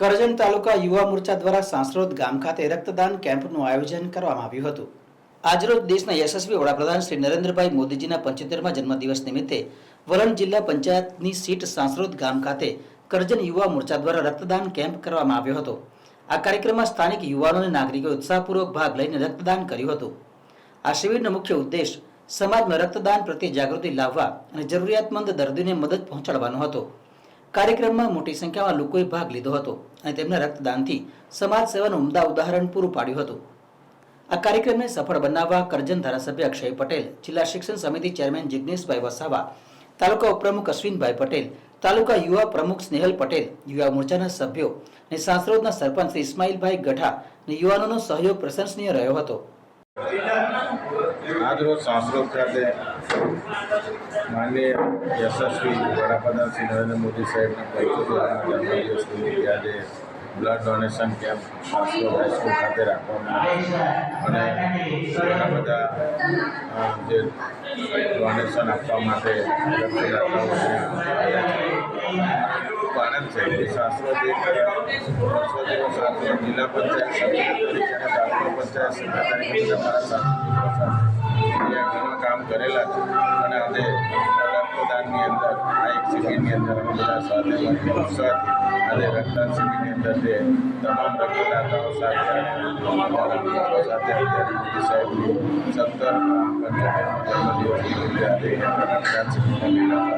કરજણ તાલુકા યુવા મોરચા દ્વારા સાંસરોદ ગામ ખાતે રક્તદાન કેમ્પનું આયોજન કરવામાં આવ્યું હતું. આજરોજ દેશના યશસ્વી વડાપ્રધાન શ્રી નરેન્દ્રભાઈ મોદીજીના પંચોતેરમા જન્મદિવસ નિમિત્તે વલણ જિલ્લા પંચાયતની સીટ સાંસરોદ ગામ ખાતે કરજણ યુવા મોરચા દ્વારા રક્તદાન કેમ્પ કરવામાં આવ્યો હતો. આ કાર્યક્રમમાં સ્થાનિક યુવાનો અને નાગરિકોએ ઉત્સાહપૂર્વક ભાગ લઈને રક્તદાન કર્યું હતું. આ શિબિરનો મુખ્ય ઉદ્દેશ સમાજમાં રક્તદાન પ્રત્યે જાગૃતિ લાવવા અને જરૂરિયાતમંદ દર્દીને મદદ પહોંચાડવાનો હતો. કાર્યક્રમમાં મોટી સંખ્યામાં લોકોએ ભાગ લીધો હતો અને તેમના રક્તદાનથી સમાજ સેવાનું ઉમદા ઉદાહરણ પૂરું પાડ્યું હતું. આ કાર્યક્રમને સફળ બનાવવા કરજણ ધારાસભ્ય અક્ષય પટેલ, જિલ્લા શિક્ષણ સમિતિ ચેરમેન જિજ્ઞેશભાઈ વસાવા, તાલુકા ઉપપ્રમુખ અશ્વિનભાઈ પટેલ, તાલુકા યુવા પ્રમુખ સ્નેહલ પટેલ, યુવા મોરચાના સભ્યો અને સાંસરોદના સરપંચ ઇસ્માઇલભાઈ ગઢા અને યુવાનોનો સહયોગ પ્રશંસનીય રહ્યો હતો. આજરોજ સાંસરોદ ખાતે માનનીય યશસ્વી વડાપ્રધાન શ્રી નરેન્દ્ર મોદી સાહેબના પંચોતેરના જન્મદિવસ નિમિત્તે આજે blood donation camp Sansrod high school ખાતે રાખવામાં અને ઘણા બધા જે ડોનેશન આપવા માટે આવ્યા છે. આનંદ છે એક વર્ષોથી તાલુકા પંચાયત કામ કરેલા છે. અને આજે રક્તદાનની અંદર, આ એક શિબિરની અંદર અમે બધા સાથે ઉત્સાહથી આજે રક્તદાન શિબિરની અંદર જે તમામ રક્તદાતાઓ સાથે સાથે અત્યારે સત્તર પંચાયત જન્મદિવસ આજે રક્તદાન શિબિરમાં